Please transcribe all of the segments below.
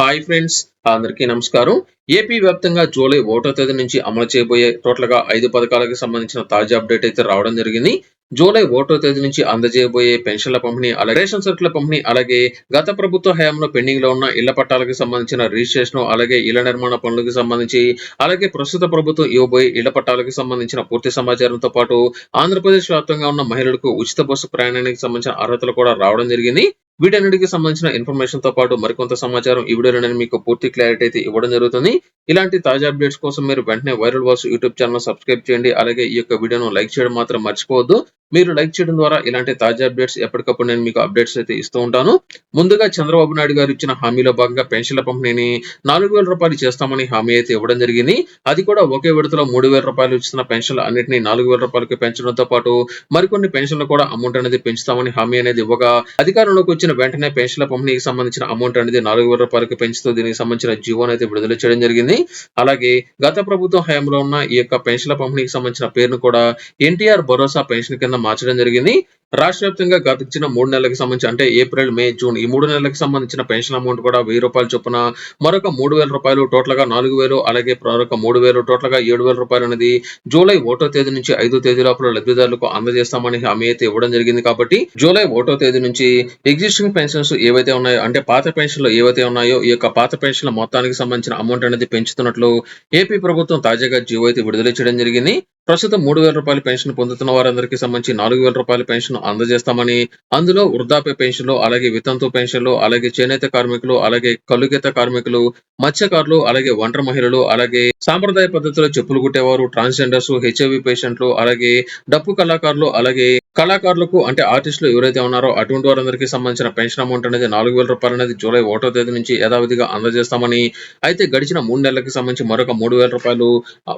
Hi friends అందరికీ నమస్కారం. AP వ్యాప్తంగా జూలై ఒకటో తేదీ నుంచి అమలు చేయబోయే టోటల్గా ఐదు పథకాలకు సంబంధించిన తాజా అప్డేట్ అయితే రావడం జరిగింది. జూలై ఒకటో తేదీ నుంచి అందజేయబోయే పెన్షన్ల పంపిణీ అలాగే రేషన్ సరుకుల పంపిణీ అలాగే గత ప్రభుత్వ హయాంలో పెండింగ్లో ఉన్న ఇళ్ళ పట్టాలకు సంబంధించిన రిజిస్ట్రేషన్ అలాగే ఇళ్ళ నిర్మాణ పనులకు సంబంధించి అలాగే ప్రస్తుత ప్రభుత్వం ఇవ్వబోయే ఇళ్ళ పట్టాలకు సంబంధించిన పూర్తి సమాచారంతో పాటు ఆంధ్రప్రదేశ్ వ్యాప్తంగా ఉన్న మహిళలకు ఉచిత బస్సు ప్రయాణానికి సంబంధించిన అర్హతలు కూడా రావడం జరిగింది. వీటన్నిటికి సంబంధించిన ఇన్ఫర్మేషన్తో పాటు మరికొంత సమాచారం ఈ వీడియోలో నేను మీకు పూర్తి క్లారిటీ అయితే ఇవ్వడం జరుగుతుంది. ఇలాంటి తాజా అప్డేట్స్ కోసం మీరు వెంటనే viral walls YouTube channel subscribe చేయండి. అలాగే ఈ యొక్క వీడియోను లైక్ చేయడం మాత్రం మర్చిపోవద్దు. మీరు లైక్ చేయడం ద్వారా ఇలాంటి తాజా అప్డేట్స్ ఎప్పటికప్పుడు నేను మీకు అప్డేట్స్ అయితే ఇస్తూ ఉంటాను. ముందుగా చంద్రబాబు నాయుడు గారు ఇచ్చిన హామీలో భాగంగా పెన్షన్ల పంపిణీని నాలుగు వేల రూపాయలు చేస్తామని హామీ అయితే ఇవ్వడం జరిగింది. అది కూడా ఒకే విడతలో మూడు వేల రూపాయలు ఇస్తున్న పెన్షన్లు అన్నింటినీ నాలుగు వేల రూపాయలకి పెంచడంతో పాటు మరికొన్ని పెన్షన్లు కూడా అమౌంట్ అనేది పెంచుతామని హామీ అనేది ఇవ్వగా అధికారంలోకి వచ్చిన వెంటనే పెన్షన్ల పంపిణీకి సంబంధించిన అమౌంట్ అనేది నాలుగు వేల రూపాయలకు పెంచుతూ దీనికి సంబంధించిన జీవోని అయితే విడుదల చేయడం జరిగింది. అలాగే గత ప్రభుత్వం హయాంలో ఉన్న ఈ యొక్క పెన్షన్ల పంపిణీకి సంబంధించిన పేరును కూడా ఎన్టీఆర్ భరోసా పెన్షన్ కింద మార్చడం జరిగింది. రాష్ట్ర వ్యాప్తంగా గతించిన మూడు నెలలకు సంబంధించి అంటే ఏప్రిల్ మే జూన్ ఈ మూడు నెలలకు సంబంధించిన పెన్షన్ అమౌంట్ కూడా వెయ్యి రూపాయలు చొప్పున మరొక మూడు వేల రూపాయలు టోటల్గా నాలుగు వేలు అలాగే మరొక మూడు వేలు టోటల్గా ఏడు వేల రూపాయలు అనేది జూలై ఒకటో తేదీ నుంచి ఐదో తేదీ లోపల లబ్ధిదారులకు అందజేస్తామని హామీ అయితే ఇవ్వడం జరిగింది కాబట్టి జూలై ఒకటో తేదీ నుంచి ఎగ్జిస్టింగ్ పెన్షన్స్ ఏవైతే ఉన్నాయో అంటే పాత పెన్షన్లు ఏవైతే ఉన్నాయో ఈ యొక్క పాత పెన్షన్ల మొత్తానికి సంబంధించిన అమౌంట్ అనేది పెంచుతున్నట్లు ఏపీ ప్రభుత్వం తాజాగా జీవో అయితే విడుదల చేయడం జరిగింది. ప్రస్తుతం మూడు వేల రూపాయల పెన్షన్ పొందుతున్న వారందరికీ సంబంధించి నాలుగు వేల రూపాయల పెన్షన్ అందజేస్తామని అందులో వృద్ధాప్య పెన్షన్లు అలాగే వితంతు పెన్షన్లు అలాగే చేనేత కార్మికులు అలాగే కలుగేత కార్మికులు మత్స్యకారులు అలాగే ఒంటరి మహిళలు అలాగే సాంప్రదాయ పద్ధతిలో చెప్పులు కుట్టేవారు ట్రాన్స్జెండర్స్ హెచ్ఐవి పేషెంట్లు అలాగే డప్పు కళాకారులు అలాగే కళాకారులకు అంటే ఆర్టిస్టులు ఎవరైతే ఉన్నారో అటువంటి వారందరికీ సంబంధించిన పెన్షన్ అమౌంట్ అనేది నాలుగు వేల రూపాయలు అనేది జూలై ఒకటో తేదీ నుంచి యథావిధిగా అందజేస్తామని అయితే గడిచిన మూడు నెలలకు సంబంధించి మరొక మూడు వేల రూపాయలు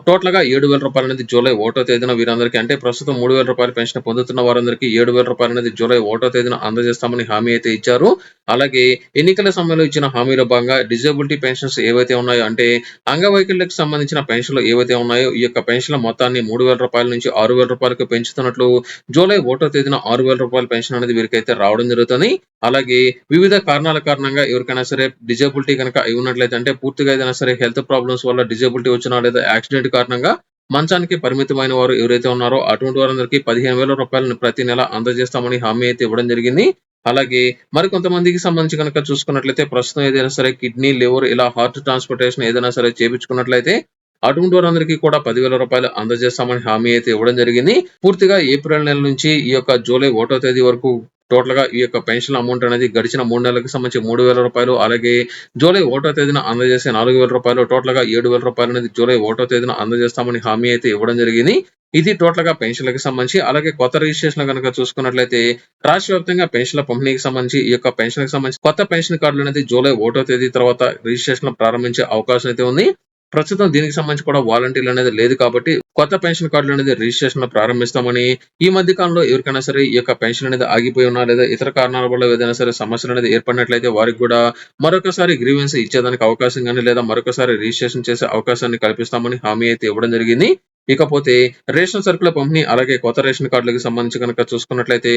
టోటల్గా ఏడు వేల రూపాయలు అనేది జూలై ఒకటో తేదీన వీరందరికీ అంటే ప్రస్తుతం మూడు వేల రూపాయల పెన్షన్ పొందుతున్న వారందరికీ ఏడు వేల రూపాయలు అనేది జూలై ఒకటో తేదీన అందజేస్తామని హామీ అయితే ఇచ్చారు. అలాగే ఎన్నికల సమయంలో ఇచ్చిన హామీలో భాగంగా డిజేబిలిటీ పెన్షన్స్ ఏవైతే ఉన్నాయో అంటే అంగవైకల్యకు సంబంధించిన పెన్షన్లు ఏవైతే ఉన్నాయో ఈ యొక్క పెన్షన్ల మొత్తాన్ని మూడు వేల రూపాయల నుంచి ఆరు వేల రూపాయలకు పెంచుతున్నట్లు జూలై ఒకటో తేదీన ఆరు వేల రూపాయల పెన్షన్ అనేది వీరికైతే రావడం జరుగుతుంది. అలాగే వివిధ కారణాల కారణంగా ఎవరికైనా సరే డిజేబిలిటీ కనుక అయి ఉన్నట్లయితే అంటే పూర్తిగా ఏదైనా సరే హెల్త్ ప్రాబ్లమ్స్ వల్ల డిజేబిలిటీ వచ్చినా లేదా యాక్సిడెంట్ కారణంగా మంచానికి పరిమితమైన వారు ఎవరైతే ఉన్నారో అటువంటి వారందరికీ పదిహేను వేల రూపాయలను ప్రతి నెల అందజేస్తామని హామీ అయితే ఇవ్వడం జరిగింది. అలాగే మరి కొంతమందికి సంబంధించి కనుక చూసుకున్నట్లయితే ప్రస్తుతం ఏదైనా సరే కిడ్నీ లివర్ ఇలా హార్ట్ ట్రాన్స్పోర్టేషన్ ఏదైనా సరే చేపించుకున్నట్లయితే అటువంటి వారందరికీ కూడా పదివేల రూపాయలు అందజేస్తామని హామీ అయితే ఇవ్వడం జరిగింది. పూర్తిగా ఏప్రిల్ నెల నుంచి ఈ యొక్క జూలై ఒకటో తేదీ వరకు టోటల్గా ఈ యొక్క పెన్షన్ అమౌంట్ అనేది గడిచిన మూడు నెలలకు సంబంధించి మూడు వేల రూపాయలు అలాగే జూలై ఒకటో తేదీన అందజేసే నాలుగు వేల రూపాయలు టోటల్గా ఏడు వేల రూపాయలు అనేది జూలై ఒకటో తేదీన అందజేస్తామని హామీ అయితే ఇవ్వడం జరిగింది. ఇది టోటల్గా పెన్షన్లకు సంబంధించి అలాగే కొత్త రిజిస్ట్రేషన్ కనుక చూసుకున్నట్లయితే రాష్ట్ర వ్యాప్తంగా పెన్షన్ల పంపిణీకి సంబంధించి ఈ యొక్క పెన్షన్కి సంబంధించి కొత్త పెన్షన్ కార్డులు అనేది జూలై ఒకటో తేదీ తర్వాత రిజిస్ట్రేషన్ ప్రారంభించే అవకాశం అయితే ఉంది. ప్రస్తుతం దీనికి సంబంధించి కూడా వాలంటీర్లు అనేది లేదు కాబట్టి కొత్త పెన్షన్ కార్డులు అనేది రిజిస్ట్రేషన్ ప్రారంభిస్తామని ఈ మధ్య కాలంలో ఎవరికైనా సరే ఈ యొక్క పెన్షన్ అనేది ఆగిపోయి ఉన్నా లేదా ఇతర కారణాల వల్ల ఏదైనా సరే సమస్యలు అనేది ఏర్పడినట్లయితే వారికి కూడా మరొకసారి గ్రీవెన్స్ ఇచ్చేదానికి అవకాశం కానీ లేదా మరొకసారి రిజిస్ట్రేషన్ చేసే అవకాశాన్ని కల్పిస్తామని హామీ అయితే ఇవ్వడం జరిగింది. ఇకపోతే రేషన్ సరుకుల పంపిణీ అలాగే కొత్త రేషన్ కార్డులకు సంబంధించి కనుక చూసుకున్నట్లయితే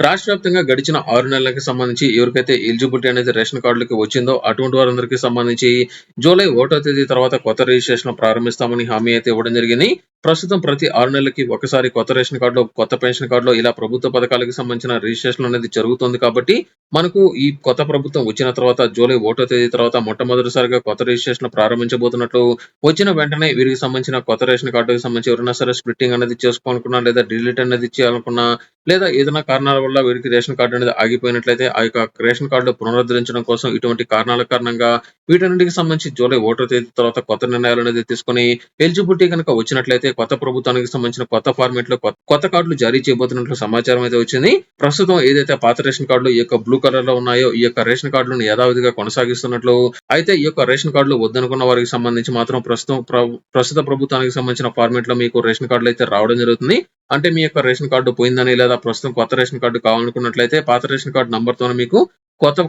రాష్ట్ర వ్యాప్తంగా గడిచిన ఆరు నెలలకు సంబంధించి ఎవరికైతే ఎలిజిబిలిటీ అనేది రేషన్ కార్డులకి వచ్చిందో అటువంటి వారందరికీ సంబంధించి జూలై ఒకటో తేదీ తర్వాత కొత్త రిజిస్ట్రేషన్ ప్రారంభిస్తామని హామీ అయితే ఇవ్వడం జరిగింది. ప్రస్తుతం ప్రతి ఆరు నెలలకి ఒకసారి కొత్త రేషన్ కార్డులో కొత్త పెన్షన్ కార్డులో ఇలా ప్రభుత్వ పథకాలకు సంబంధించిన రిజిస్ట్రేషన్ అనేది జరుగుతుంది కాబట్టి మనకు ఈ కొత్త ప్రభుత్వం వచ్చిన తర్వాత జూలై ఒకటో తేదీ తర్వాత మొట్టమొదటిసారిగా కొత్త రిజిస్ట్రేషన్ ప్రారంభించబోతున్నట్లు వచ్చిన వెంటనే వీరికి సంబంధించిన కొత్త రేషన్ కార్డుకి సంబంధించి ఎవరైనా సరే స్ప్లిట్టింగ్ అనేది చేసుకోవాలనుకున్నా లేదా డిలీట్ అనేది చేయాలనుకున్నా లేదా ఏదైనా కారణాల వల్ల వీరికి రేషన్ కార్డు అనేది ఆగిపోయినట్లయితే ఆ యొక్క రేషన్ కార్డు పునరుద్ధరించడం కోసం ఇటువంటి కారణాల కారణంగా వీటన్నిటికి సంబంధించి జూలై ఒకటో తేదీ తర్వాత కొత్త నిర్ణయాలు అనేది తీసుకుని ఎలిజిబిలిటీ కనుక వచ్చినట్లయితే కొత్త ప్రభుత్వానికి సంబంధించిన కొత్త ఫార్మేట్లో కొత్త కార్డులు జారీ చేయబోతున్నట్లు సమాచారం అయితే వచ్చింది. ప్రస్తుతం ఏదైతే పాత రేషన్ కార్డులు ఈ యొక్క బ్లూ కలర్లో ఉన్నాయో ఈ యొక్క రేషన్ కార్డులను యథావిధిగా కొనసాగిస్తున్నట్లు అయితే ఈ యొక్క రేషన్ కార్డులు వద్దనుకున్న వారికి సంబంధించి మాత్రం ప్రస్తుతం ప్రస్తుత ప్రభుత్వానికి సంబంధించిన ఫార్మేట్లో మీకు రేషన్ కార్డులు అయితే రావడం జరుగుతుంది. అంటే మీ యొక్క రేషన్ కార్డు పోయిందని లేదా ప్రస్తుతం కొత్త రేషన్ కార్డు కావాలనుకున్నట్లయితే పాత రేషన్ కార్డు నంబర్తో మీకు కొత్త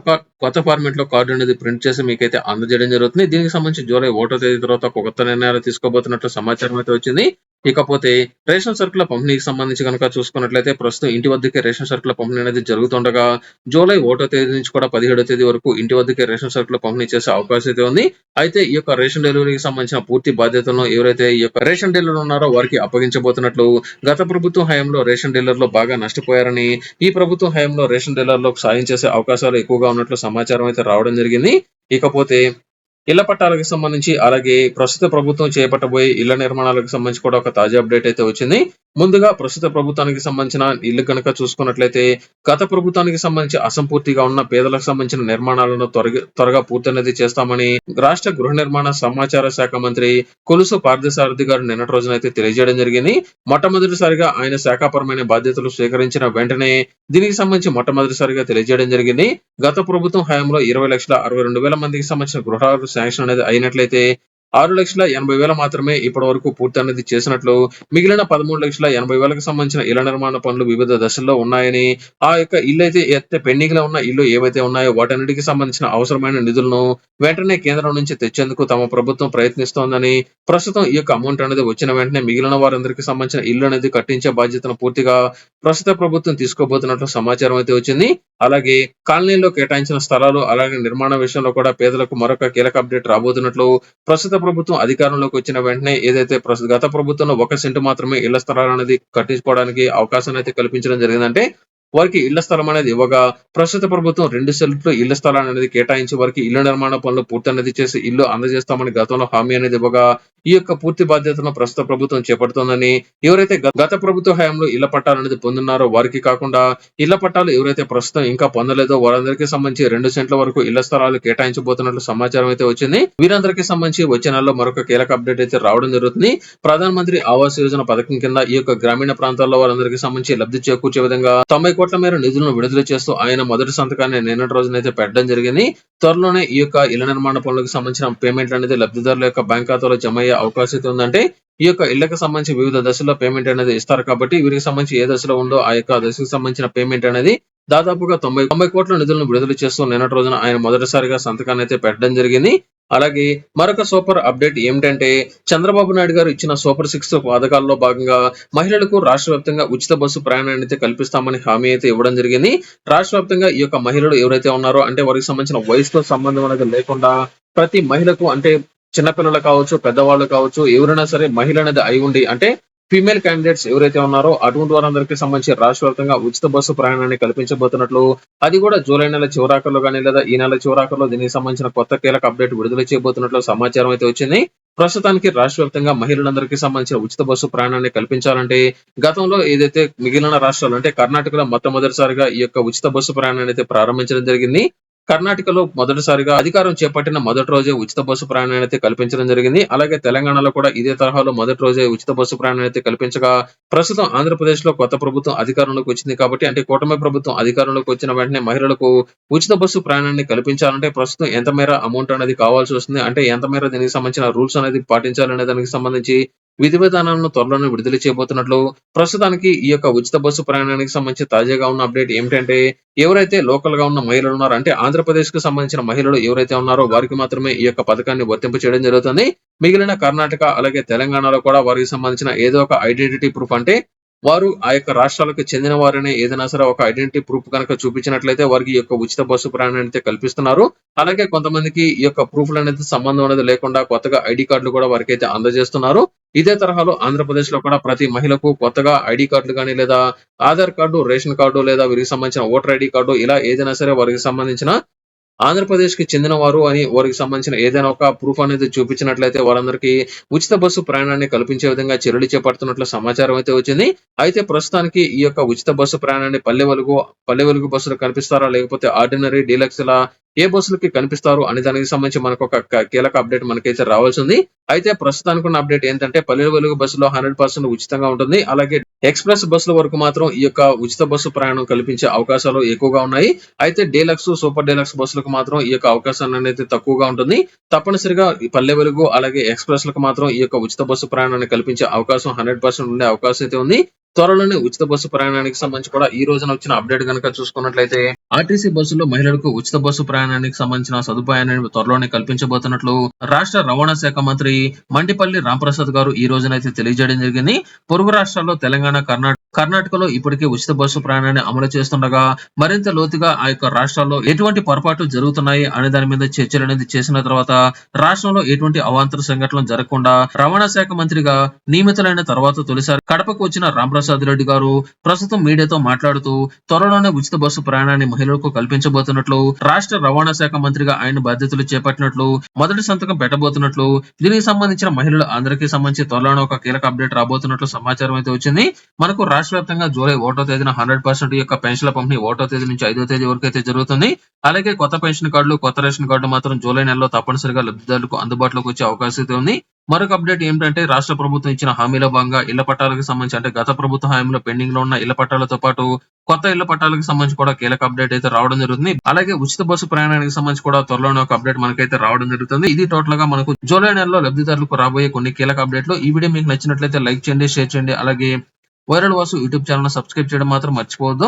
కొత్త ఫార్మేట్లో కార్డు అనేది ప్రింట్ చేసి మీకైతే అందజేయడం జరుగుతుంది. దీనికి సంబంధించి జూలై ఒకటో తేదీ తర్వాత కొత్త నిర్ణయాలు తీసుకోబోతున్నట్లు సమాచారం అయితే వచ్చింది. ఇకపోతే రేషన్ సరుకుల పంపిణీకి సంబంధించి కనుక చూసుకున్నట్లయితే ప్రస్తుతం ఇంటి వద్దకే రేషన్ సరుకుల పంపిణీ అనేది జరుగుతుండగా జూలై ఒకటో తేదీ నుంచి కూడా పదిహేడో తేదీ వరకు ఇంటి వద్దకే రేషన్ సరుకుల పంపిణీ చేసే అవకాశం అయితే ఉంది. అయితే ఈ యొక్క రేషన్ డెలివరీకి సంబంధించిన పూర్తి బాధ్యతలను ఎవరైతే ఈ యొక్క రేషన్ డీలర్ ఉన్నారో వారికి అప్పగించబోతున్నట్లు గత ప్రభుత్వ హయాంలో రేషన్ డీలర్లు బాగా నష్టపోయారని ఈ ప్రభుత్వ హయాంలో రేషన్ డీలర్లకు సాయం చేసే అవకాశాలు ఎక్కువగా ఉన్నట్లు సమాచారం అయితే రావడం జరిగింది. ఇకపోతే ఇళ్ళ పట్టాలకు సంబంధించి అలాగే ప్రస్తుత ప్రభుత్వం చేపట్టబోయే ఇళ్ళ నిర్మాణాలకు సంబంధించి కూడా ఒక తాజా అప్డేట్ అయితే వచ్చింది. ముందుగా ప్రస్తుత ప్రభుత్వానికి సంబంధించిన ఇల్లు కనుక చూసుకున్నట్లయితే గత ప్రభుత్వానికి సంబంధించి అసంపూర్తిగా ఉన్న పేదలకు సంబంధించిన నిర్మాణాలను త్వరగా త్వరగా పూర్తనేది చేస్తామని రాష్ట్ర గృహ నిర్మాణ సమాచార శాఖ మంత్రి కొలుసు పార్థసారథి గారు నిన్నటి రోజున అయితే తెలియజేయడం జరిగింది. మొట్టమొదటిసారిగా ఆయన శాఖాపరమైన బాధ్యతలు స్వీకరించిన వెంటనే దీనికి సంబంధించి మొట్టమొదటిసారిగా తెలియజేయడం జరిగింది. గత ప్రభుత్వం హయాంలో ఇరవై లక్షల అరవై రెండు వేల మందికి సంబంధించిన గృహాలు శాంక్షన్ అనేది అయినట్లయితే ఆరు లక్షల ఎనభై వేల మాత్రమే ఇప్పటి వరకు పూర్తి అనేది చేసినట్లు మిగిలిన పదమూడు లక్షల ఎనభై వేలకు సంబంధించిన ఇళ్ళ నిర్మాణ పనులు వివిధ దశల్లో ఉన్నాయని ఆ యొక్క ఇల్లు అయితే ఎత్తే పెండింగ్లో ఉన్న ఇల్లు ఏవైతే ఉన్నాయో వాటన్నిటికి సంబంధించిన అవసరమైన నిధులను వెంటనే కేంద్రం నుంచి తెచ్చేందుకు తమ ప్రభుత్వం ప్రయత్నిస్తోందని ప్రస్తుతం ఈ యొక్క అమౌంట్ అనేది వచ్చిన వెంటనే మిగిలిన వారందరికీ సంబంధించిన ఇల్లు అనేది కట్టించే బాధ్యతను పూర్తిగా ప్రస్తుత ప్రభుత్వం తీసుకోబోతున్నట్లు సమాచారం అయితే వచ్చింది. అలాగే కాలనీలో కేటాయించిన స్థలాలు అలాగే నిర్మాణ విషయంలో కూడా పేదలకు మరొక కీలక అప్డేట్ రాబోతున్నట్లు ప్రస్తుత ప్రభుత్వం అధికారంలోకి వచ్చిన వెంటనే ఏదైతే ప్రస్తుత గత ప్రభుత్వంలో ఒక సెంటు మాత్రమే ఇళ్ళ స్థలాలు అనేది కట్టించుకోవడానికి అవకాశం అయితే కల్పించడం జరిగిందంటే వారికి ఇళ్ళ స్థలం అనేది ఇవ్వగా ప్రస్తుత ప్రభుత్వం రెండు సెల్ఫ్లు ఇళ్ళ స్థలాన్ని అనేది కేటాయించి వారికి ఇళ్ళ నిర్మాణ పనులు పూర్తి అనేది చేసి ఇల్లు అందజేస్తామని గతంలో హామీ అనేది ఇవ్వగా ఈ యొక్క పూర్తి బాధ్యతను ప్రస్తుత ప్రభుత్వం చేపడుతోందని ఎవరైతే గత ప్రభుత్వ హయాంలో ఇళ్ళ పట్టాలు అనేది పొందున్నారో వారికి కాకుండా ఇళ్ళ పట్టాలు ఎవరైతే ప్రస్తుతం ఇంకా పొందలేదో వారందరికీ సంబంధించి రెండు సెంట్ల వరకు ఇళ్ళ స్థలాలు కేటాయించబోతున్నట్లు సమాచారం అయితే వచ్చింది. వీరందరికీ సంబంధించి వచ్చే నెలలో మరొక కీలక అప్డేట్ అయితే రావడం జరుగుతుంది. ప్రధాన మంత్రి ఆవాస్ యోజన పథకం కింద ఈ యొక్క గ్రామీణ ప్రాంతాల్లో వారందరికీ సంబంధించి లబ్ధి చేకూర్చే విధంగా తొంభై కోట్ల మేర నిధులను విడుదల చేస్తూ ఆయన మొదటి సంతకాన్ని నిన్నటి రోజునైతే పెట్టడం జరిగింది. త్వరలోనే ఈ యొక్క ఇళ్ళ నిర్మాణ పనులకు సంబంధించిన పేమెంట్లు అనేది లబ్ధిదారుల యొక్క బ్యాంక్ ఖాతాలో జమ అయ్యే అవకాశం అయితే ఉందంటే ఈ యొక్క ఇళ్ళకు సంబంధించి వివిధ దశల్లో పేమెంట్ అనేది ఇస్తారు కాబట్టి వీరికి సంబంధించి ఏ దశలో ఉందో ఆ యొక్క దశకు సంబంధించిన పేమెంట్ అనేది దాదాపుగా తొంభై తొంభై కోట్ల నిధులను విడుదల చేస్తూ నిన్నటి రోజున ఆయన మొదటిసారిగా సంతకాన్ని అయితే పెట్టడం జరిగింది. అలాగే మరొక సూపర్ అప్డేట్ ఏమిటంటే చంద్రబాబు నాయుడు గారు ఇచ్చిన సూపర్ సిక్స్ పథకాల్లో భాగంగా మహిళలకు రాష్ట్ర వ్యాప్తంగా ఉచిత బస్సు ప్రయాణాన్ని అయితే కల్పిస్తామని హామీ అయితే ఇవ్వడం జరిగింది. రాష్ట్ర వ్యాప్తంగా ఈ యొక్క మహిళలు ఎవరైతే ఉన్నారో అంటే వారికి సంబంధించిన వయసుతో సంబంధం అనేది లేకుండా ప్రతి మహిళకు అంటే చిన్నపిల్లలు కావచ్చు పెద్దవాళ్ళు కావచ్చు ఎవరైనా సరే మహిళ అనేది అయి ఉండి అంటే ఫీమేల్ క్యాండిడేట్స్ ఎవరైతే ఉన్నారో అటువంటి వారందరికీ సంబంధించి రాష్ట్ర వ్యాప్తంగా ఉచిత బస్సు ప్రయాణాన్ని కల్పించబోతున్నట్లు అది కూడా జూలై నెల చివరాకల్లో కానీ లేదా ఈ నెల చివరాకల్లో దీనికి సంబంధించిన కొత్త కీలక అప్డేట్ విడుదల చేయబోతున్నట్లు సమాచారం అయితే వచ్చింది. ప్రస్తుతానికి రాష్ట్ర వ్యాప్తంగా మహిళలందరికీ సంబంధించిన ఉచిత బస్సు ప్రయాణాన్ని కల్పించాలంటే గతంలో ఏదైతే మిగిలిన రాష్ట్రాలు అంటే కర్ణాటకలో మొట్టమొదటిసారిగా ఈ యొక్క ఉచిత బస్సు ప్రయాణాన్ని అయితే ప్రారంభించడం జరిగింది. కర్ణాటకలో మొదటిసారిగా అధికారం చేపట్టిన మొదటి రోజే ఉచిత బస్సు ప్రయాణాన్ని అయితే కల్పించడం జరిగింది. అలాగే తెలంగాణలో కూడా ఇదే తరహాలో మొదటి రోజే ఉచిత బస్సు ప్రయాణాన్ని అయితే కల్పించగా ప్రస్తుతం ఆంధ్రప్రదేశ్లో కొత్త ప్రభుత్వం అధికారంలోకి వచ్చింది కాబట్టి అంటే కూటమి ప్రభుత్వం అధికారంలోకి వచ్చిన వెంటనే మహిళలకు ఉచిత బస్సు ప్రయాణాన్ని కల్పించాలంటే ప్రస్తుతం ఎంత మేర అమౌంట్ అనేది కావాల్సి వస్తుంది? అంటే ఎంత మేర దీనికి సంబంధించిన రూల్స్ అనేది పాటించాలనే దానికి సంబంధించి విధి విధానాలను త్వరలోనే విడుదల చేయబోతున్నట్లు ప్రస్తుతానికి ఈ యొక్క ఉచిత బస్సు ప్రయాణానికి సంబంధించి తాజాగా ఉన్న అప్డేట్ ఏమిటంటే ఎవరైతే లోకల్గా ఉన్న మహిళలు ఉన్నారో అంటే ఆంధ్రప్రదేశ్కు సంబంధించిన మహిళలు ఎవరైతే ఉన్నారో వారికి మాత్రమే ఈ యొక్క పథకాన్ని వర్తింప చేయడం జరుగుతుంది. మిగిలిన కర్ణాటక అలాగే తెలంగాణలో కూడా వారికి సంబంధించిన ఏదో ఒక ఐడెంటిటీ ప్రూఫ్ అంటే వారు ఆ యొక్క రాష్ట్రాలకు చెందిన వారనే ఏదైనా సరే ఒక ఐడెంటిటీ ప్రూఫ్ కనుక చూపించినట్లయితే వారికి ఈ యొక్క ఉచిత బస్సు ప్రయాణాన్ని అయితే కల్పిస్తున్నారు. అలాగే కొంతమందికి ఈ యొక్క ప్రూఫ్లు అనేది సంబంధం అనేది లేకుండా కొత్తగా ఐడి కార్డులు కూడా వారికి అయితే అందజేస్తున్నారు. ఇదే తరహాలో ఆంధ్రప్రదేశ్లో కూడా ప్రతి మహిళకు కొత్తగా ఐడి కార్డులు కానీ లేదా ఆధార్ కార్డు రేషన్ కార్డు లేదా వీరికి సంబంధించిన ఓటర్ ఐడి కార్డు ఇలా ఏదైనా సరే వారికి సంబంధించిన ఆంధ్రప్రదేశ్కి చెందిన వారు అని వారికి సంబంధించిన ఏదైనా ఒక ప్రూఫ్ అనేది చూపించినట్లయితే వారందరికీ ఉచిత బస్సు ప్రయాణాన్ని కల్పించే విధంగా చర్యలు చేపడుతున్నట్లు సమాచారం అయితే వచ్చింది. అయితే ప్రస్తుతానికి ఈ యొక్క ఉచిత బస్సు ప్రయాణాన్ని పల్లె వెలుగు పల్లె వెలుగు బస్సులు కనిపిస్తారా లేకపోతే ఆర్డినరీ డీలక్స్ లా ఏ బస్సులకి కనిపిస్తారు అనే దానికి సంబంధించి మనకు ఒక కీలక అప్డేట్ మనకైతే రావాల్సి ఉంది అయితే ప్రస్తుతానికి ఉన్న అప్డేట్ ఏంటంటే పల్లె వెలుగు బస్సులో హండ్రెడ్ పర్సెంట్ ఉచితంగా ఉంటుంది. అలాగే ఎక్స్ప్రెస్ బస్సుల వరకు మాత్రం ఈ యొక్క ఉచిత బస్సు ప్రయాణం కల్పించే అవకాశాలు ఎక్కువగా ఉన్నాయి. అయితే డీలక్స్ సూపర్ డీలక్స్ బస్సులకు మాత్రం ఈ యొక్క అవకాశం అనేది తక్కువగా ఉంటుంది. తప్పనిసరిగా పల్లె వెలుగు అలాగే ఎక్స్ప్రెస్లకు మాత్రం ఈ యొక్క ఉచిత బస్సు ప్రయాణాన్ని కల్పించే అవకాశం హండ్రెడ్ పర్సెంట్ ఉండే అవకాశం అయితే ఉంది. త్వరలోనే ఉచిత బస్సు ప్రయాణానికి సంబంధించి కూడా ఈ రోజున వచ్చిన అప్డేట్ కనుక చూసుకున్నట్లయితే ఆర్టీసీ బస్సులో మహిళలకు ఉచిత బస్సు ప్రయాణానికి సంబంధించిన సదుపాయాన్ని త్వరలోనే కల్పించబోతున్నట్లు రాష్ట్ర రవాణా శాఖ మంత్రి మండిపల్లి రాంప్రసాద్ గారు ఈ రోజునైతే తెలియజేయడం జరిగింది. పొరుగు రాష్ట్రాల్లో తెలంగాణ కర్ణాటక కర్ణాటకలో ఇప్పటికే ఉచిత బస్సు ప్రయాణాన్ని అమలు చేస్తుండగా మరింత లోతుగా ఆ యొక్క రాష్ట్రాల్లో ఎటువంటి పొరపాట్లు జరుగుతున్నాయి అనే దాని మీద చర్చలు అనేది చేసిన తర్వాత రాష్ట్రంలో ఎటువంటి అవాంతర సంఘటనలు జరగకుండా రవాణా శాఖ మంత్రిగా నియమితులైన తర్వాత తొలిసారి కడపకు వచ్చిన రాంప్రసాద్ రెడ్డి గారు ప్రస్తుతం మీడియాతో మాట్లాడుతూ త్వరలోనే ఉచిత బస్సు ప్రయాణాన్ని మహిళలకు కల్పించబోతున్నట్లు రాష్ట్ర రవాణా శాఖ మంత్రిగా ఆయన బాధ్యతలు చేపట్టినట్లు మొదటి సంతకం పెట్టబోతున్నట్లు దీనికి సంబంధించిన మహిళలు అందరికీ సంబంధించి త్వరలోనే ఒక కీలక అప్డేట్ రాబోతున్నట్లు సమాచారం అయితే వచ్చింది. మనకు రాష్ట్ర వ్యాప్తంగా జూలై ఒకటో తేదీన హండ్రెడ్ పర్సెంట్ యొక్క పెన్షన్ల పంపిణీ ఒకటో తేదీ నుంచి ఐదో తేదీ వరకు అయితే జరుగుతుంది. అలాగే కొత్త పెన్షన్ కార్డులు కొత్త రేషన్ కార్డు మాత్రం జూలై నెలలో తప్పనిసరిగా లబ్ధిదారులకు అందుబాటులోకి వచ్చే అవకాశం అయితే ఉంది. మరొక అప్డేట్ ఏంటంటే రాష్ట్ర ప్రభుత్వం ఇచ్చిన హామీలో భాగంగా ఇళ్ళ పట్టాలకు సంబంధించి అంటే గత ప్రభుత్వ హామీలో పెండింగ్లో ఉన్న ఇళ్ళ పట్టాలతో పాటు కొత్త ఇళ్ళ పట్టాలకు సంబంధించి కూడా కీలక అప్డేట్ అయితే రావడం జరుగుతుంది. అలాగే ఉచిత బస్సు ప్రయాణానికి సంబంధించి కూడా త్వరలోనే ఒక అప్డేట్ మనకైతే రావడం జరుగుతుంది. ఇది టోటల్గా మనకు జూలై నెలలో లబ్ధిదారులకు రాబోయే కొన్ని కీలక అప్డేట్లు. ఈ వీడియో మీకు నచ్చినట్లయితే లైక్ చేయండి షేర్ చేయండి. అలాగే viral Vasu YouTube channel subscribe చేయడం మాత్రం మర్చిపోవద్దు.